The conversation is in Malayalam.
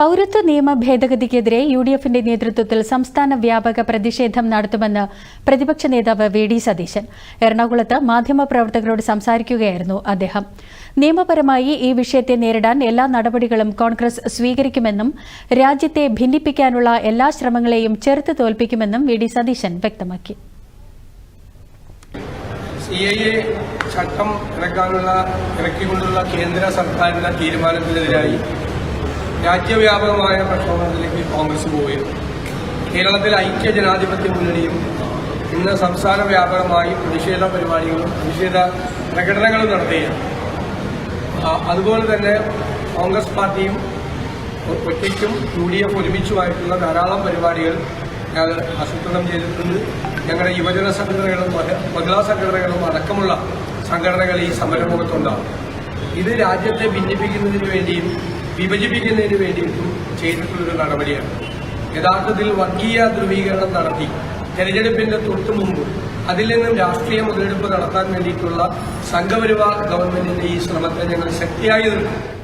പൗരത്വ നിയമ ഭേദഗതിക്കെതിരെ യു ഡി എഫിന്റെ നേതൃത്വത്തിൽ സംസ്ഥാന വ്യാപക പ്രതിഷേധം നടത്തുമെന്ന് പ്രതിപക്ഷ നേതാവ് വി ഡി സതീശൻ. എറണാകുളത്ത് മാധ്യമപ്രവർത്തകരോട് സംസാരിക്കുകയായിരുന്നു അദ്ദേഹം. നിയമപരമായി ഈ വിഷയത്തെ നേരിടാൻ എല്ലാ നടപടികളും കോൺഗ്രസ് സ്വീകരിക്കുമെന്നും രാജ്യത്തെ ഭിന്നിപ്പിക്കാനുള്ള എല്ലാ ശ്രമങ്ങളെയും ചെറുത്ത് തോൽപ്പിക്കുമെന്നും വി ഡി സതീശൻ വ്യക്തമാക്കി. സി ഐ എ ചട്ടം ഇറക്കാനുള്ള ഇറക്കിക്കൊണ്ടുള്ള കേന്ദ്ര സർക്കാരിന്റെ തീരുമാനത്തിനെതിരായി രാജ്യവ്യാപകമായ പ്രക്ഷോഭത്തിലേക്ക് കോൺഗ്രസ് പോവുകയും കേരളത്തിലെ ഐക്യ ജനാധിപത്യ മുന്നണിയും ഇന്ന് സംസ്ഥാന വ്യാപകമായി പ്രതിഷേധ പരിപാടികളും പ്രതിഷേധ പ്രകടനങ്ങളും നടത്തുകയാണ്. അതുപോലെ തന്നെ കോൺഗ്രസ് പാർട്ടിയും ഒറ്റയ്ക്കും യു ഡി എഫ് ഒരുമിച്ചുമായിട്ടുള്ള ധാരാളം പരിപാടികൾ ഞങ്ങൾ ആസൂത്രണം ചെയ്തിട്ടുണ്ട്. ഞങ്ങളുടെ യുവജന സംഘടനകളും മഹ- മഹിളാ സംഘടനകളും അടക്കമുള്ള സംഘടനകൾ ഈ സമരമുഖത്തുണ്ടാവും ഇത് രാജ്യത്തെ ഭിന്നിപ്പിക്കുന്നതിന് വേണ്ടിയും വിഭജിപ്പിക്കുന്നതിന് വേണ്ടിയിട്ടും ചെയ്തിട്ടുള്ളൊരു നടപടിയാണ്. യഥാർത്ഥത്തിൽ വർഗീയ ധ്രുവീകരണം നടത്തി തെരഞ്ഞെടുപ്പിന്റെ തൊട്ടു മുമ്പ് അതിൽ നിന്നും രാഷ്ട്രീയ മുതലെടുപ്പ് നടത്താൻ വേണ്ടിയിട്ടുള്ള സംഘപരിവാർ ഗവൺമെന്റിന്റെ ഈ ശ്രമത്തെ ഞങ്ങൾ ശക്തിയായി എതിർക്കും.